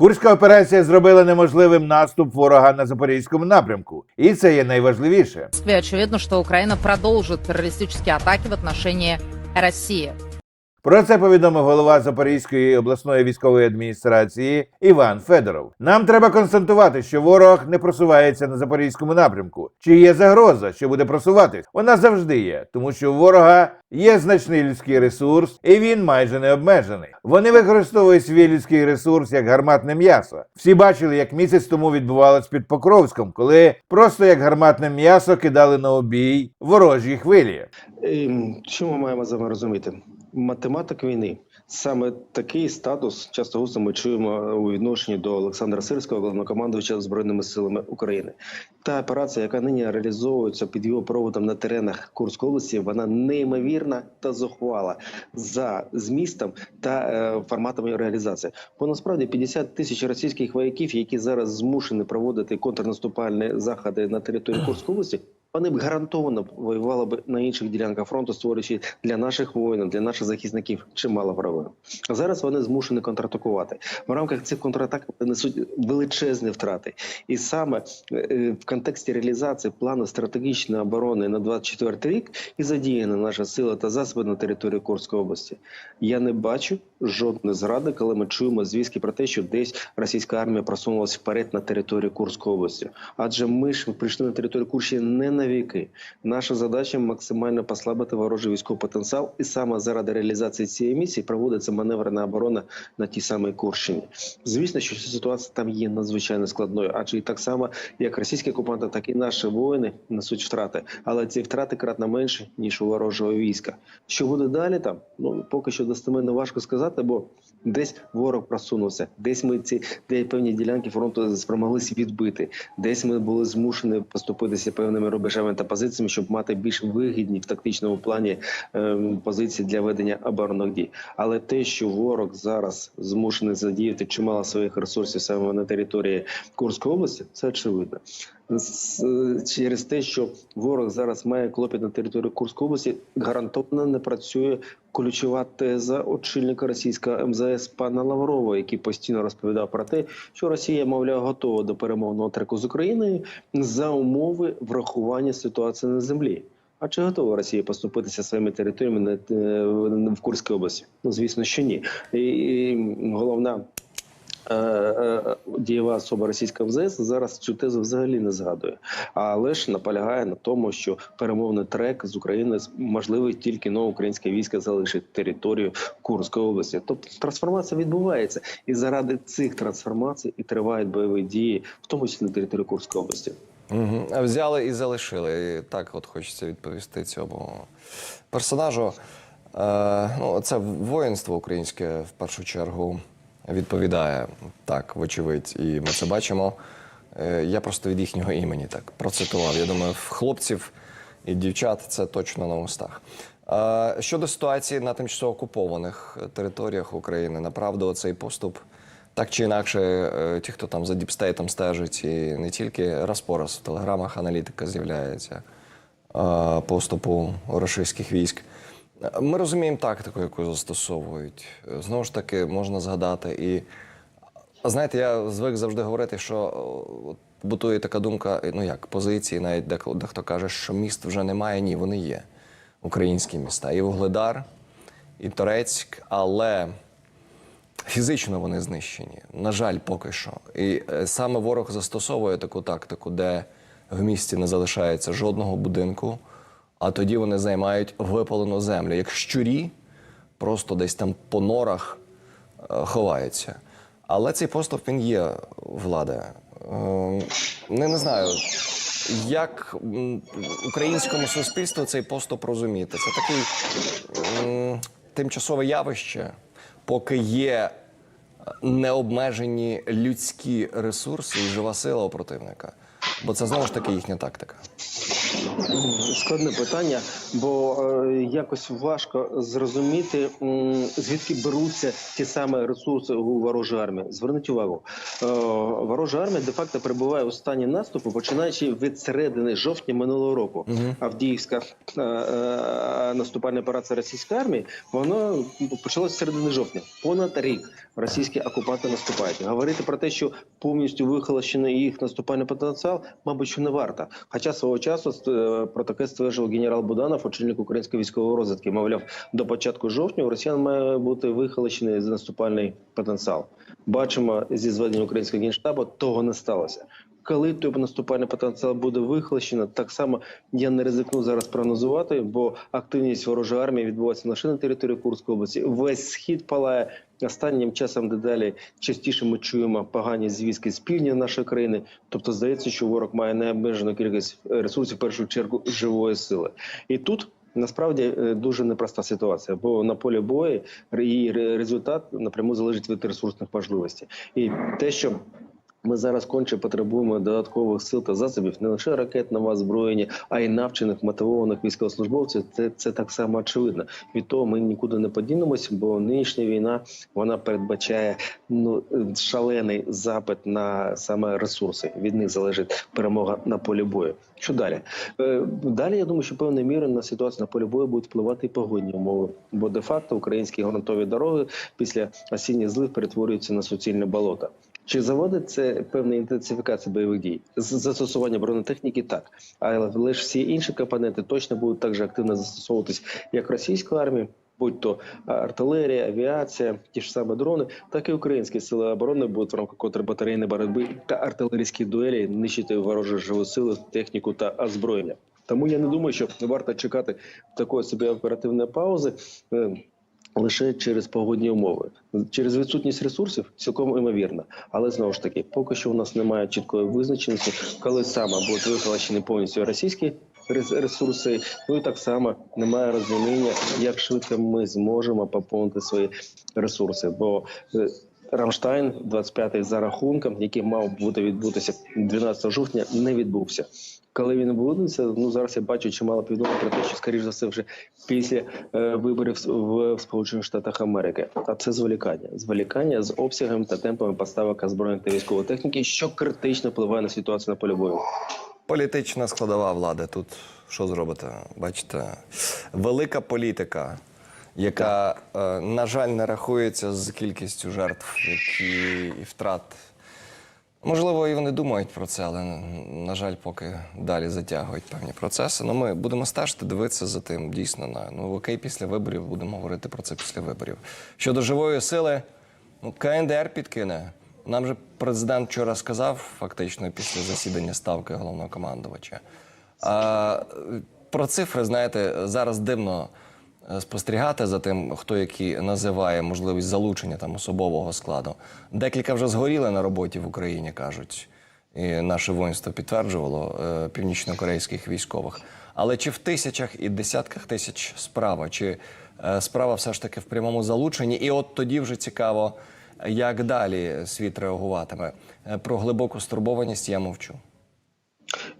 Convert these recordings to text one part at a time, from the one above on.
Курська операція зробила неможливим наступ ворога на запорізькому напрямку, і це є найважливіше. Очевидно, що Україна продовжить терористичні атаки в отношении России. Про це повідомив голова Запорізької обласної військової адміністрації Іван Федоров. Нам треба констатувати, що ворог не просувається на запорізькому напрямку. Чи є загроза, що буде просуватись? Вона завжди є, тому що у ворога є значний людський ресурс, і він майже не обмежений. Вони використовують свій людський ресурс як гарматне м'ясо. Всі бачили, як місяць тому відбувалось під Покровськом, коли просто як гарматне м'ясо кидали на обій ворожі хвилі. Ем, Що ми маємо з вами розуміти? Математик війни. Саме такий статус часто густо ми чуємо у відношенні до Олександра Сирського, головнокомандувача Збройними силами України. Та операція, яка нині реалізовується під його проводом на теренах Курської області, вона неймовірна та зухвала за змістом та е, форматами реалізації. Бо насправді 50 тисяч російських вояків, які зараз змушені проводити контрнаступальні заходи на території Курської області, вони б гарантовано воювали б на інших ділянках фронту, створюючи для наших воїнів, для наших захисників чимало проблем. А зараз вони змушені контратакувати. В рамках цих контратак несуть величезні втрати. І саме е, в контексті реалізації плану стратегічної оборони на 24 рік і задіяна наша сила та засоби на території Курської області. Я не бачу жодної зради, коли ми чуємо звістки про те, що десь російська армія просунулася вперед на територію Курської області. Адже ми ж прийшли на територію Курщини не на віки. Наша задача максимально послабити ворожий військовий потенціал, і саме заради реалізації цієї місії проводиться маневрена оборона на тій самій Курщині. Звісно, що ситуація там є надзвичайно складною, адже і так само, як російські окупанти, так і наші воїни несуть втрати. Але ці втрати кратно менші ніж у ворожого війська. Що буде далі там? Ну поки що достеменно важко сказати, бо десь ворог просунувся, десь ми ці де певні ділянки фронту спромоглися відбити, десь ми були змушені поступитися певними рубежами та позиціями, щоб мати більш вигідні в тактичному плані ем, позиції для ведення оборонних дій. Але те, що ворог зараз змушений задіяти чимало своїх ресурсів саме на території Курської області, це очевидно. Через те, що ворог зараз має клопіт на території Курської області, гарантовано не працює ключова теза очільника російського МЗС пана Лаврова, який постійно розповідав про те, що Росія, мовляв, готова до перемовного треку з Україною за умови врахування ситуації на землі. А чи готова Росія поступитися своїми територіями е, в Курській області? Ну звісно, що ні. І, головна дієва особа російського МЗС зараз цю тезу взагалі не згадує, але ж наполягає на тому, що перемовний трек з України можливий тільки но українське військо залишить територію Курської області. Тобто трансформація відбувається, і заради цих трансформацій і тривають бойові дії, в тому числі на території Курської області. Угу. Взяли і залишили. І так от хочеться відповісти цьому персонажу. Е, ну, це воїнство українське в першу чергу відповідає так, вочевидь, і ми це бачимо. Е, я просто від їхнього імені так процитував. Я думаю, в хлопців і дівчат це точно на устах. Е, щодо ситуації на тимчасово окупованих територіях України, направду цей поступ так чи інакше, е, ті, хто там за діпстейтом стежить, і не тільки раз по раз в телеграмах аналітика з'являється поступу російських військ. Е, Ми розуміємо тактику, яку застосовують. Е, Знову ж таки, можна згадати і. Знаєте, я звик завжди говорити, що о, от бутує така думка, ну як позиції, навіть дехто каже, що міст вже немає. Ні, вони є. Українські міста. І Вугледар, і Торецьк, але фізично вони знищені. На жаль, поки що. І е, саме ворог застосовує таку тактику, де в місті не залишається жодного будинку, а тоді вони займають випалену землю. Як щурі, просто десь там по норах е, ховаються. Але цей поступ він є влада. Е, Не, не знаю, як українському суспільству цей поступ розуміти. Це такий тимчасове явище, поки є необмежені людські ресурси і жива сила у противника. Бо це знову ж таки їхня тактика. Складне питання. Бо е, якось важко зрозуміти, звідки беруться ті самі ресурси у ворожої армії. Зверніть увагу, е, ворожа армія де-факто перебуває у стані наступу, починаючи від середини жовтня минулого року. Авдіївська е, е, наступальна операція російської армії, вона почалася з середини жовтня. Понад рік російські окупанти наступають. Говорити про те, що повністю вихолощений їх наступальний потенціал, мабуть, що не варто. Хоча свого часу про таке стверджував генерал Буданов, очільник української військової розвідки. Мовляв, до початку жовтня у росіян має бути вихолощений наступальний потенціал. Бачимо зі зведення українського генштабу, того не сталося. Коли той наступальний потенціал буде вихолощено, так само я не ризикну зараз прогнозувати, бо активність ворожої армії відбувається лише на території Курської області. Весь схід палає. Останнім часом дедалі частіше ми чуємо погані звістки з півдня нашої країни. Тобто здається, що ворог має необмежену кількість ресурсів, в першу чергу живої сили. І тут насправді е, дуже непроста ситуація, бо на полі бою її ре- результат напряму залежить від ресурсних можливостей. І те, що ми зараз конче потребуємо додаткових сил та засобів не лише ракетного озброєння, а й навчених мотивованих військовослужбовців. Це, це так само очевидно. Від того ми нікуди не подінемось, бо нинішня війна вона передбачає ну шалений запит на саме ресурси. Від них залежить перемога на полі бою. Що далі? Е, Далі я думаю, що певною мірою на ситуацію на полі бою будуть впливати і погодні умови, бо де-факто українські ґрунтові дороги після осінніх злив перетворюються на суцільне болото. Чи заводить це певна інтенсифікація бойових дій? З застосування бронетехніки так, але лише всі інші компоненти точно будуть також активно застосовуватись як російською армією, будь то артилерія, авіація, ті ж самі дрони, так і українські сили оборони будуть в рамках контрбатарейної боротьби та артилерійських дуелей нищити ворожі живу сили, техніку та озброєння. Тому я не думаю, що варто чекати такої собі оперативної паузи. Лише через погодні умови, через відсутність ресурсів, цілком імовірно. Але знову ж таки, поки що у нас немає чіткої визначеності, коли саме будуть вихолощені повністю російські рес- ресурси. Ну і так само немає розуміння, як швидко ми зможемо поповнити свої ресурси. Бо е, Рамштайн, 25-й за рахунком, який мав бути відбутися 12 жовтня, не відбувся. Коли він відбудеться, ну зараз я бачу чимало повідомлень про те, що скоріш за все вже після е, виборів в, в Сполучених Штатах Америки. А це зволікання, зволікання з обсягом та темпами поставок озброєння та військової техніки, що критично впливає на ситуацію на полі бою. Політична складова влади. Тут що зробите? Бачите, велика політика, яка, е, на жаль, не рахується з кількістю жертв, які і втрат. Можливо, і вони думають про це, але на жаль, поки далі затягують певні процеси. Ну, ми будемо стежити, дивитися за тим. Дійсно, на ну окей, після виборів будемо говорити про це після виборів. Щодо живої сили, ну КНДР підкине. Нам же президент вчора сказав, фактично, після засідання ставки головного командувача. А, про цифри, знаєте, зараз дивно спостерігати за тим, хто які називає можливість залучення там особового складу. Декілька вже згоріли на роботі в Україні, кажуть. І наше воїнство підтверджувало е, північнокорейських військових. Але чи в тисячах і десятках тисяч справа, чи е, справа все ж таки в прямому залученні? І от тоді вже цікаво, як далі світ реагуватиме. Е, Про глибоку стурбованість я мовчу.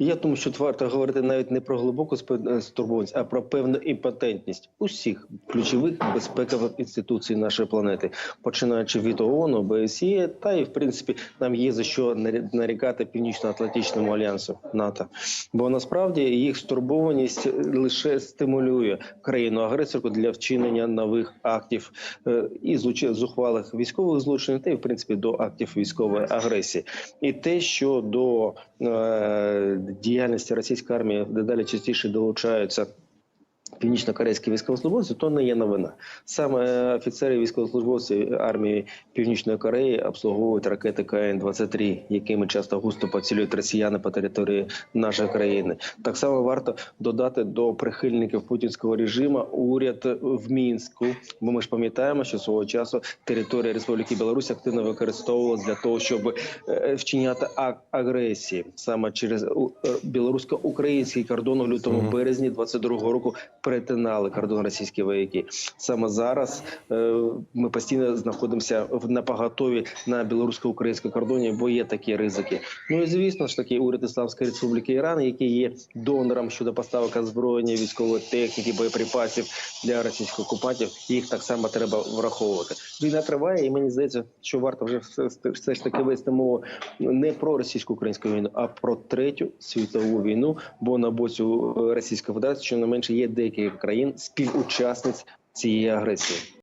Я думаю, що варто говорити навіть не про глибоку е, стурбованість, а про певну імпотентність усіх ключових безпекових інституцій нашої планети, починаючи від ООН, ОБСЄ, та і в принципі нам є за що нарікати північно-атлантичному альянсу НАТО. Бо насправді їх стурбованість лише стимулює країну агресорку для вчинення нових актів е, і зухвалих військових злочинів, та й в принципі до актів військової агресії. І те, що до е, діяльності російської армії дедалі частіше долучаються. Північно-корейські військовослужбовці, то не є новина. Саме офіцери військовослужбовці армії Північної Кореї обслуговують ракети КН-23, якими часто густо поцілюють росіяни по території нашої країни. Так само варто додати до прихильників путінського режиму уряд в Мінську. Бо ми ж пам'ятаємо, що свого часу територія Республіки Білорусь активно використовувалась для того, щоб е, вчиняти агресії саме через е, білорусько-український кордон у лютому березні 22-го року перетинали кордон російські вояки. Саме зараз е, ми постійно знаходимося в напоготові на білорусько-українському кордоні, бо є такі ризики. Ну і звісно ж таки, уряд Ісламської Республіки Іран, який є донором щодо поставок озброєння, військової техніки, боєприпасів для російських окупантів, їх так само треба враховувати. Війна триває, і мені здається, що варто вже все, ж таки вести мову не про російсько-українську війну, а про третю світову війну. Бо на боці е, Російської Федерації, що не менше, є декілька країн співучасниць цієї агресії.